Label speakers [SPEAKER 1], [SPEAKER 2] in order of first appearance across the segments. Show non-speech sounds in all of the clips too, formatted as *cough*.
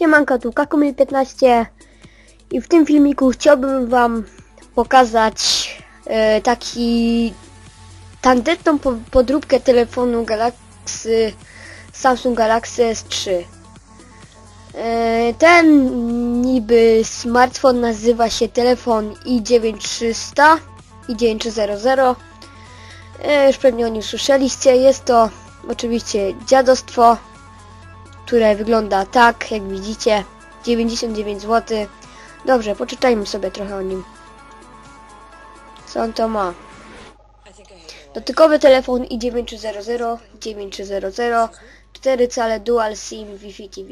[SPEAKER 1] Siemanko, tu Kakumil15 i w tym filmiku chciałbym wam pokazać e, taki tandetną po, podróbkę telefonu Galaxy Samsung Galaxy S3. E, ten niby smartfon nazywa się telefon i9300 i9300 e, już pewnie o nim słyszeliście, jest to oczywiście dziadostwo które wygląda tak, jak widzicie. 99 zł. Dobrze, poczytajmy sobie trochę o nim. Co on to ma? Dotykowy telefon i9300, 9300, 4 cale Dual SIM Wi-Fi TV.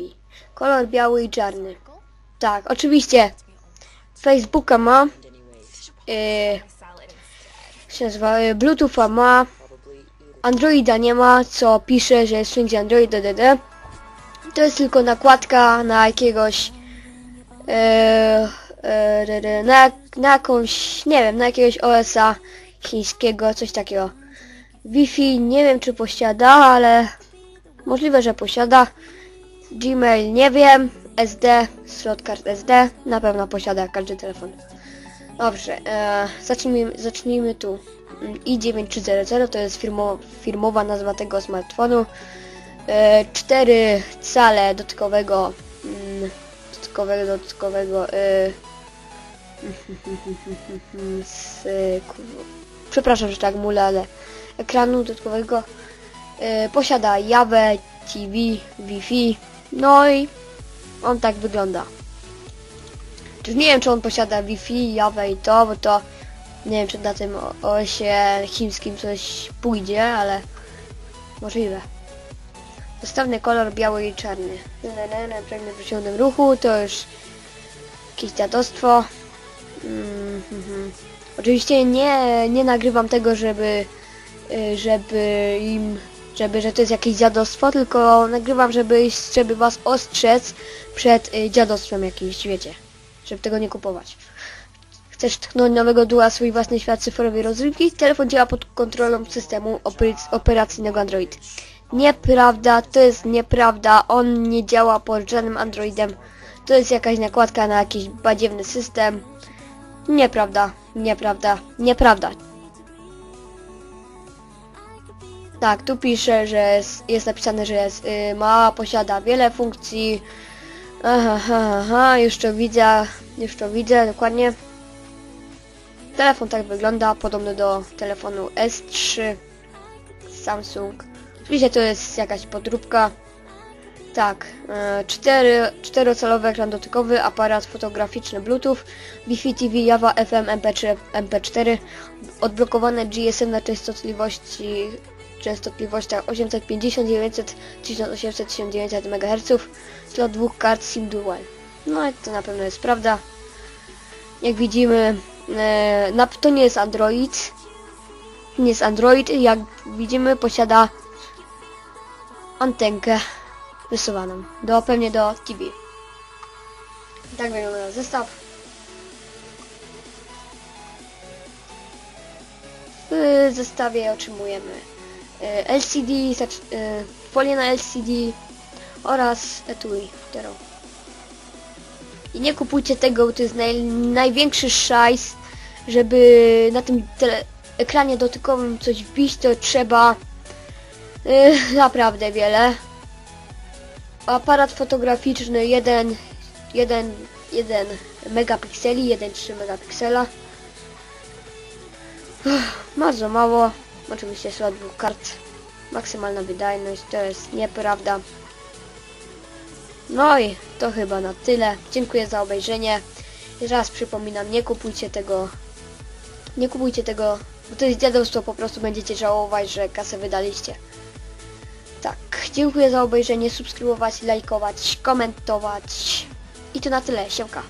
[SPEAKER 1] Kolor biały i czarny. Tak, oczywiście. Facebooka ma. Yy, się nazywa, yy, Bluetootha ma. Androida nie ma, co pisze, że jest wszędzie Android DDD. To jest tylko nakładka na jakiegoś e, e, na, na jakąś, nie wiem, na jakiegoś OS-a chińskiego, coś takiego. Wi-Fi nie wiem czy posiada, ale możliwe, że posiada. Gmail nie wiem. SD, slot kart SD na pewno posiada każdy telefon. Dobrze, e, zacznijmy, zacznijmy tu. i9300 to jest firmo, firmowa nazwa tego smartfonu. 4 cale dotykowego mm, dotykowego, dotykowego y, *laughs* z, przepraszam, że tak mulę, ale ekranu dodatkowego y, posiada Jawę, TV, Wi-Fi, no i on tak wygląda. Czyż nie wiem, czy on posiada Wi-Fi, Jawę i to, bo to nie wiem, czy na tym osie chińskim coś pójdzie, ale możliwe. Dostawny kolor biały i czarny. Pragnę w ciągłym ruchu to już jakieś dziadostwo. Mm -hmm. Oczywiście nie, nie nagrywam tego, żeby y, żeby im żeby, że to jest jakieś dziadostwo, tylko nagrywam, żeby, żeby was ostrzec przed y, dziadostwem jakimś, wiecie. Żeby tego nie kupować. Chcesz tknąć nowego duła swój własny świat cyfrowej rozrywki? Telefon działa pod kontrolą systemu operacyjnego Android. Nieprawda, to jest nieprawda. On nie działa pod żadnym Androidem. To jest jakaś nakładka na jakiś badziewny system. Nieprawda, nieprawda, nieprawda. Tak, tu pisze, że jest, jest napisane, że jest, y, ma, posiada wiele funkcji. Aha, aha, aha, już widzę, już widzę, dokładnie. Telefon tak wygląda, podobny do telefonu S3 Samsung. Oczywiście to jest jakaś podróbka. Tak, e, 4, 4 ekran dotykowy, aparat fotograficzny Bluetooth, Wi-Fi TV, Java, FM, MP3, MP4, odblokowane GSM na częstotliwości częstotliwościach 850, 900, 1800, 1900 MHz, slot dwóch kart SIM Dual. No i to na pewno jest prawda. Jak widzimy, e, to nie jest Android. Nie jest Android, jak widzimy posiada antenkę wysuwaną. Do, pewnie do TV. Tak wygląda zestaw. W zestawie otrzymujemy e, LCD, e, folię na LCD oraz etui Tero. I nie kupujcie tego, bo to jest naj, największy szajs, żeby na tym ekranie dotykowym coś wbić, to trzeba Naprawdę wiele. Aparat fotograficzny 1, 1, 1 megapikseli, 1,3 megapiksela. Bardzo mało. Oczywiście slot dwóch kart. Maksymalna wydajność to jest nieprawda. No i to chyba na tyle. Dziękuję za obejrzenie. Raz przypominam, nie kupujcie tego. Nie kupujcie tego, bo to jest dziadostwo, po prostu będziecie żałować, że kasę wydaliście. Dziękuję za obejrzenie, subskrybować, lajkować, komentować. I to na tyle, siemka.